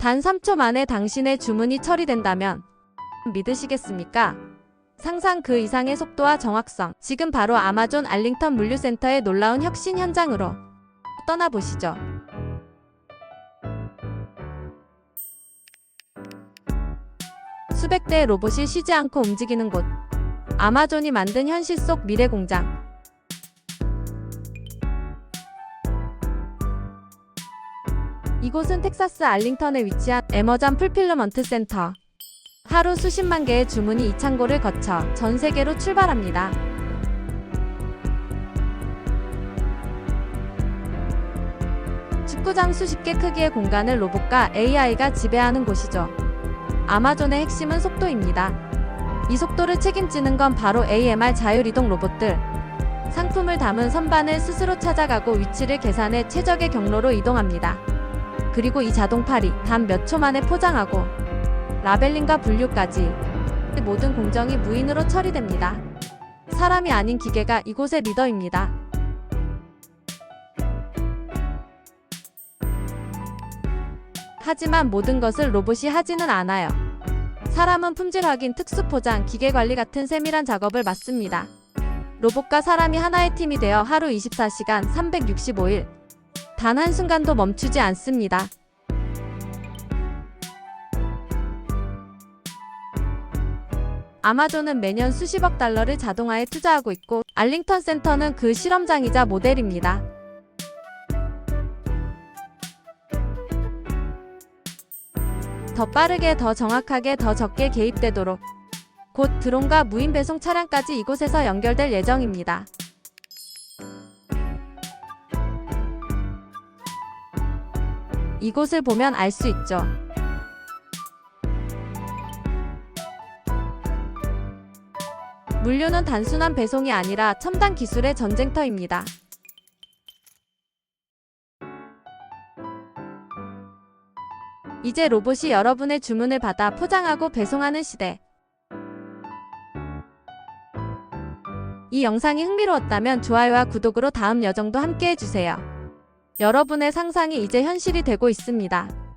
단 3초 만에 당신의 주문이 처리된다면 믿으시겠습니까? 상상 그 이상의 속도와 정확성. 지금 바로 아마존 알링턴 물류센터의 놀라운 혁신 현장으로 떠나보시죠. 수백 대의 로봇이 쉬지 않고 움직이는 곳. 아마존이 만든 현실 속 미래 공장. 이곳은 텍사스 알링턴에 위치한 에머전 풀필러먼트 센터. 하루 수십만 개의 주문이 이 창고를 거쳐 전 세계로 출발합니다. 축구장 수십 개 크기의 공간을 로봇과 AI가 지배하는 곳이죠. 아마존의 핵심은 속도입니다. 이 속도를 책임지는 건 바로 AMR 자율이동 로봇들. 상품을 담은 선반을 스스로 찾아가고 위치를 계산해 최적의 경로로 이동합니다. 그리고 이 자동팔이 단 몇 초 만에 포장하고 라벨링과 분류까지 모든 공정이 무인으로 처리됩니다. 사람이 아닌 기계가 이곳의 리더입니다. 하지만 모든 것을 로봇이 하지는 않아요. 사람은 품질 확인, 특수 포장, 기계 관리 같은 세밀한 작업을 맡습니다. 로봇과 사람이 하나의 팀이 되어 하루 24시간 365일 단 한순간도 멈추지 않습니다. 아마존은 매년 수십억 달러를 자동화에 투자하고 있고 알링턴 센터는 그 실험장이자 모델입니다. 더 빠르게, 더 정확하게, 더 적게 개입되도록 곧 드론과 무인 배송 차량까지 이곳에서 연결될 예정입니다. 이곳을 보면 알 수 있죠. 물류는 단순한 배송이 아니라 첨단 기술의 전쟁터입니다. 이제 로봇이 여러분의 주문을 받아 포장하고 배송하는 시대. 이 영상이 흥미로웠다면 좋아요와 구독으로 다음 여정도 함께 해주세요. 여러분의 상상이 이제 현실이 되고 있습니다.